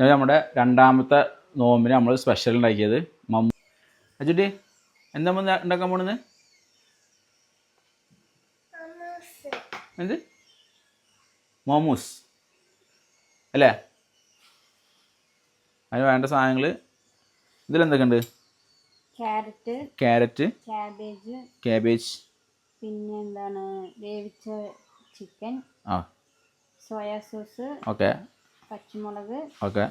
ഇത് നമ്മുടെ രണ്ടാമത്തെ നോമ്പിന് നമ്മൾ സ്പെഷ്യൽ ഉണ്ടാക്കിയത് മമ്മൂ അച്ചുട്ടി എന്താ ഉണ്ടാക്കാൻ പോണെന്ന് എന്ത്? മോമൂസ്. അല്ലേ? അതിന് വേണ്ട സാധനങ്ങൾ ഇതിലെന്തൊക്കെ ഉണ്ട് ക്യാരറ്റ് ക്യാരറ്റ് കാബേജ് കാബേജ് പിന്നെ എന്താണ് വേവിച്ച ചിക്കൻ ആ. Soya sauce okay. പച്ചമുളക് ഓക്കെ.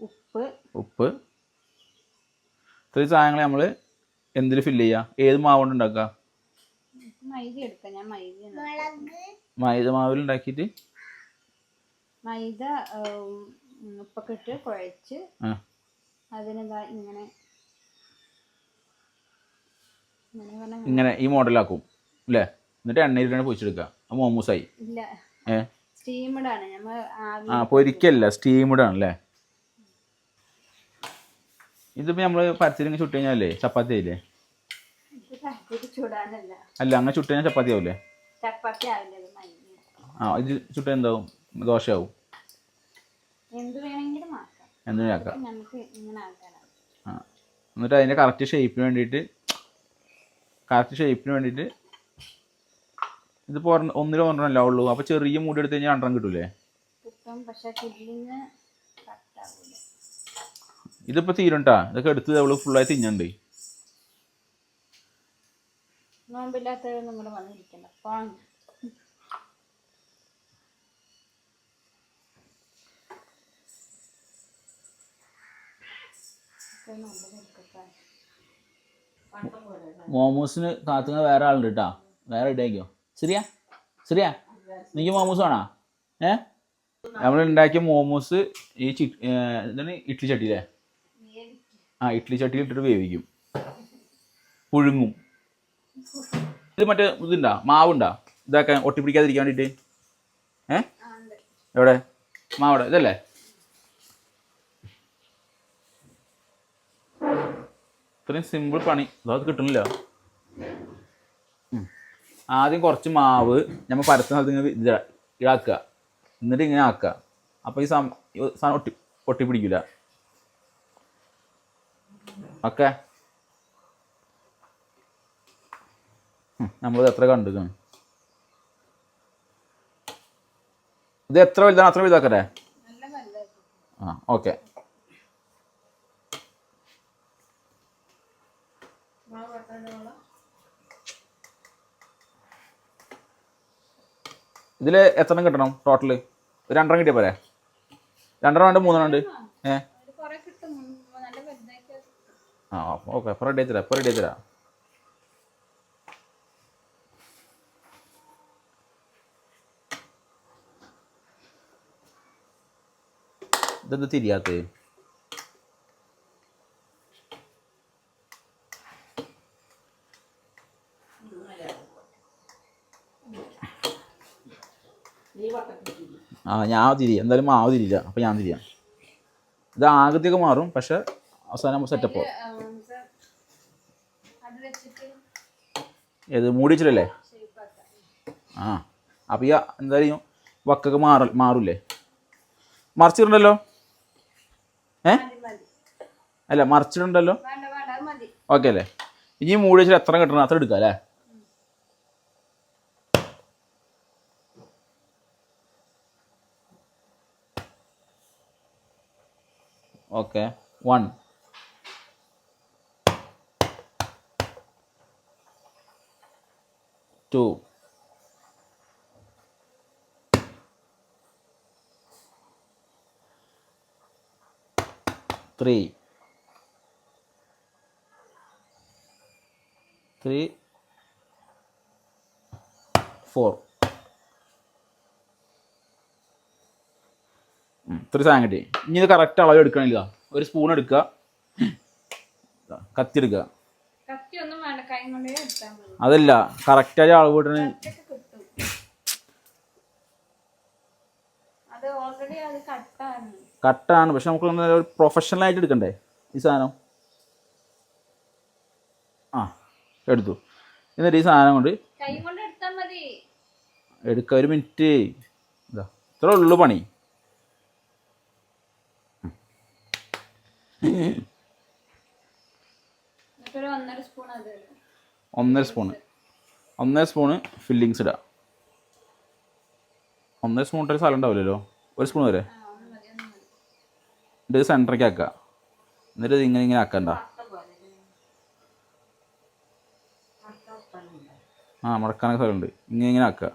ഉപ്പ്. ഉപ്പ്. ഇത്രയും സാധനങ്ങൾ നമ്മൾ എന്തിൽ ഫില്ല് ചെയ്യുക ഏത് മാവ് കൊണ്ട് ഉണ്ടാക്കുക മൈദ എടുക്കാം ഞാൻ മൈദ മൈദ മാവിൽ ഉണ്ടാക്കിയിട്ട് മൈദ ഉപ്പൊക്കെ ഇട്ട് കുഴച്ച് അതിനെന്താ ഇങ്ങനെ ഇങ്ങനെ ഈ മോഡലാക്കും അല്ലേ എന്നിട്ട് എണ്ണയിലാണ് പൊരിച്ചെടുക്കുക ആ മോമൂസായി. ഇല്ല. ഏ? സ്റ്റീമഡ് ആണ്. നമ്മൾ ആ പൊരിക്കല്ല സ്റ്റീംഡ് അല്ലേ ഇതിപ്പോ നമ്മൾ പരത്തിലിങ്ങനെ ചുട്ട് കഴിഞ്ഞാലേ ചപ്പാത്തി ആയില്ലേ? അല്ല അങ്ങനെ ചുട്ട് കഴിഞ്ഞാൽ ചപ്പാത്തി ആവില്ലേ ചപ്പാത്തി ആവില്ല ഇത് ആ ഇത് ചുട്ട് എന്താവും? ദോശയാവും. എന്ത് വേണമെങ്കിലും ആക്കാം. എന്നിട്ട് അതിന്റെ കറക്റ്റ് ഷേപ്പിന് വേണ്ടിയിട്ട് കറക്റ്റ് ഷേപ്പിന് വേണ്ടിയിട്ട് ഇതിപ്പോൾ ഒരെണ്ണം- ഒന്നിലും ഒരെണ്ണമല്ല ഉള്ളൂ? അപ്പോൾ ചെറിയ മൂടി എടുത്ത് കഴിഞ്ഞാൽ രണ്ടെണ്ണം കിട്ടൂലേ? ഇതിപ്പോ തീരണ്ടാ ഇതൊക്കെ എടുത്ത് അവൾ ഫുള്ളായി തിന്നുണ്ട്. നോമ്പില്ലാത്തവരൊന്നും കൂടെ വന്നിരിക്കണ്ട. പോണം. ഒക്കെ നോമ്പ് തീർക്കട്ടെ. മോമോസിന് കാത്തുന്ന വേറെ ആളുണ്ട് കേട്ടാ വേറെ ഇടയ്ക്കോ ശരിയാ ശരിയാ എനിക്ക് മോമോസ് വേണോ? ഏ? നമ്മൾ ഉണ്ടാക്കിയ മോമോസ് ഈ ചി എന്താണ് ഇഡ്ഡലി ചട്ടിയിലേ ആ ഇഡ്ഡലി ചട്ടിയിൽ ഇട്ടിട്ട് വേവിക്കും. പുഴുങ്ങും. ഇത് മറ്റേ ഇതുണ്ടാ മാവുണ്ടാ? ഇതാക്കാൻ ഒട്ടിപ്പിടിക്കാതിരിക്കാൻ വേണ്ടിയിട്ട് ഏ. എവിടെ? മാവിടെ ഇതല്ലേ? ഇത്രയും സിമ്പിൾ പണി. അത് കിട്ടണില്ല. ആദ്യം കുറച്ച് മാവ് നമ്മൾ പരത്തുന്ന സ്ഥലത്ത് ഇങ്ങനെ ഇത് ഇതാക്കുക. എന്നിട്ട് ഇങ്ങനെ ആക്കുക. അപ്പോൾ ഈ സം സാധനം ഒട്ടി ഒട്ടി പിടിക്കില്ല ഓക്കെ നമ്മളിത് എത്ര കണ്ടു ഇത് എത്ര വലുതാണ്? അത്ര വലുതാക്കട്ടെ? ആ ഓക്കെ. ഇതിൽ എത്ര കിട്ടണം ടോട്ടൽ രണ്ടെണ്ണം കിട്ടിയ പോരെ? രണ്ടെണ്ണം ഉണ്ട് മൂന്നെണ്ണം ഉണ്ട് ഏ? ആ ഓക്കെ ഇപ്പോൾ റെഡി തരാം ഇപ്പോൾ റെഡി തരാം. ഇതെന്താ തിരിയാത്തത് ആ ഞാൻ തിരി എന്തായാലും മാവ് തിരിയില്ല. അപ്പോൾ ഞാൻ തിരിയാം. ഇത് ആകൃതിയൊക്കെ മാറും പക്ഷെ അവസാനം സെറ്റപ്പ് ഏത് മൂടി വെച്ചിട്ടല്ലേ? ആ അപ്പോൾ ഈ എന്തായാലും വക്കൊക്കെ മാറ മാറൂലേ മറിച്ചിട്ടുണ്ടല്ലോ ഏ? അല്ല മറിച്ചിട്ടുണ്ടല്ലോ ഓക്കെ അല്ലേ? ഇനി മൂടി വെച്ചിട്ട് എത്ര കിട്ടണം? അത്ര എടുക്കാം അല്ലേ? Okay one two three three four ഇത്ര സാധനം കിട്ടി. ഇനി ഇത് കറക്റ്റ് അളവ് എടുക്കണില്ല. ഒരു സ്പൂൺ എടുക്കുക. കത്തി എടുക്കുക. അതല്ല കറക്റ്റായി അളവ് ഇടണ. കട്ടാണ്. കട്ടാണ് പക്ഷെ നമുക്ക് പ്രൊഫഷണൽ ആയിട്ട് എടുക്കണ്ടേ ഈ സാധനം? ആ എടുത്തു. എന്നിട്ട് ഈ സാധനം കൊണ്ട് എടുക്ക ഒരു മിനിറ്റ് ഇതാ ഇത്ര ഉള്ളു പണി. ഒന്നര സ്പൂണ് ഒന്നര സ്പൂണ് ഫില്ലിങ്സ് ഇടാ. ഒന്നര സ്പൂൺ ഇട്ടൊരു സ്ഥലം ഉണ്ടാവില്ലല്ലോ? ഒരു സ്പൂൺ വരെ? ഇത് സെന്ററിലേക്ക് ആക്കുക. എന്നിട്ട് ഇത് ഇങ്ങനെ ഇങ്ങനെ ആക്കണ്ട. ആ മുടക്കാനൊക്കെ സ്ഥലമുണ്ട്. ഇങ്ങനെ ഇങ്ങനെ ആക്കുക.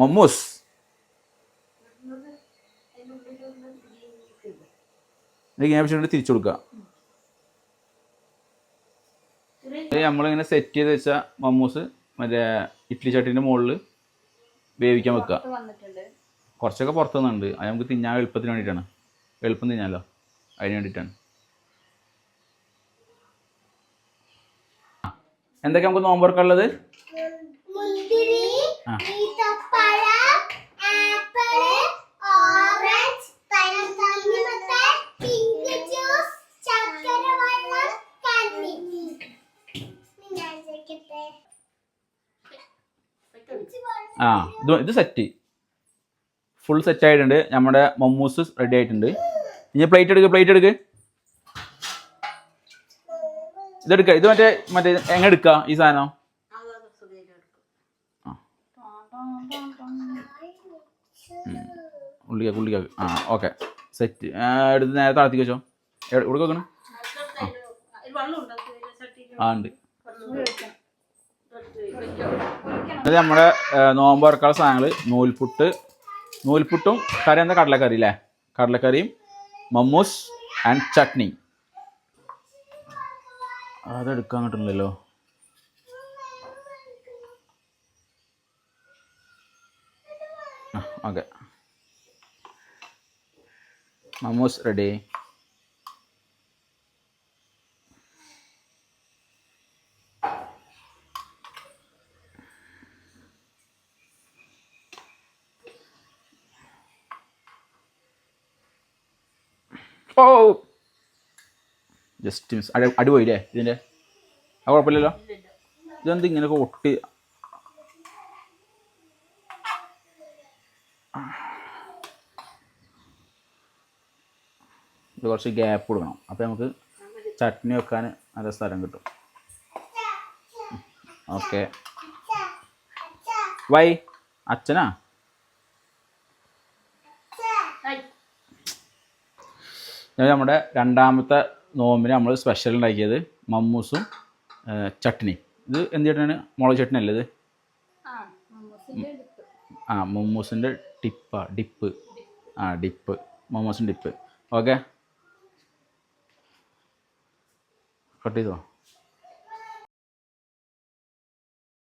മമ്മൂസ്. ഇത് ഇങ്ങനെ വെച്ചിട്ട് തിരിച്ചു നമ്മളിങ്ങനെ സെറ്റ് ചെയ്ത് വെച്ച മമ്മൂസ് മറ്റേ ഇഡ്ലി ചട്ടിന്റെ മുകളിൽ വേവിക്കാൻ വെക്കുക. കുറച്ചൊക്കെ പുറത്തു നിന്നുണ്ട് അത് നമുക്ക് തിന്നാൻ എളുപ്പത്തിന് വേണ്ടിയിട്ടാണ്. എളുപ്പം തിന്നാലോ? അതിന് വേണ്ടിയിട്ടാണ്. എന്തൊക്കെ നമുക്ക് നോമ്പുറക്കുള്ളത് മുന്തിരി ആ. ആ ഇത് ഇത് സെറ്റ് ഫുൾ സെറ്റ് ആയിട്ടുണ്ട്. നമ്മുടെ മമ്മൂസ് റെഡി ആയിട്ടുണ്ട്. ഇനി പ്ലേറ്റ് എടുക്ക് പ്ലേറ്റ് എടുക്ക്. ഇതെടുക്ക. ഇത് മറ്റേ മറ്റേ എങ്ങനെ എടുക്കുക ഈ സാധനം? ഉള്ളിക്ക ഉള്ളിക്ക ആ ഓക്കെ സെറ്റ് എടുത്ത് നേരെ താഴ്ത്തി വെച്ചോ. ഇവിടെ വെക്കണം? ആ ഉണ്ട്. അത് നമ്മുടെ നോമ്പ് ഇറക്കാനുള്ള സാധനങ്ങൾ നൂൽപുട്ട്. നൂൽപുട്ടും കറി എന്താ? കടലക്കറി അല്ലേ? കടലക്കറിയും മമ്മൂസ് ആൻഡ് ചട്നി. അതെടുക്കാൻ കിട്ടുന്നില്ലല്ലോ. ഓക്കെ. മമ്മൂസ് റെഡി. ഓ. ജസ്റ്റ് മിസ് അടി അടിപോയില്ലേ ഇതിന്റെ? ആ കുഴപ്പമില്ലല്ലോ? ഇതെന്ത് ഇങ്ങനെയൊക്കെ ഒട്ടി ഇത് കുറച്ച് ഗ്യാപ്പ് കൊടുക്കണം. അപ്പോൾ നമുക്ക് ചട്നി വെക്കാൻ നല്ല സ്ഥലം കിട്ടും. ഓക്കെ. വൈ അച്ഛനാ ഇത് നമ്മുടെ രണ്ടാമത്തെ നോമ്പിന് നമ്മൾ സ്പെഷ്യൽ ഉണ്ടാക്കിയത് മമ്മൂസും ചട്നി ഇത് എന്ത് ചട്നിയാണ്? മുളക് ചട്നി അല്ലേ ഇത്? ആ മമ്മൂസിന്റെ ടിപ്പാ ഡിപ്പ്. ആ ഡിപ്പ്. മമ്മൂസിന്റെ ഡിപ്പ്. ഓക്കെ. കട്ട് ചെയ്തോ?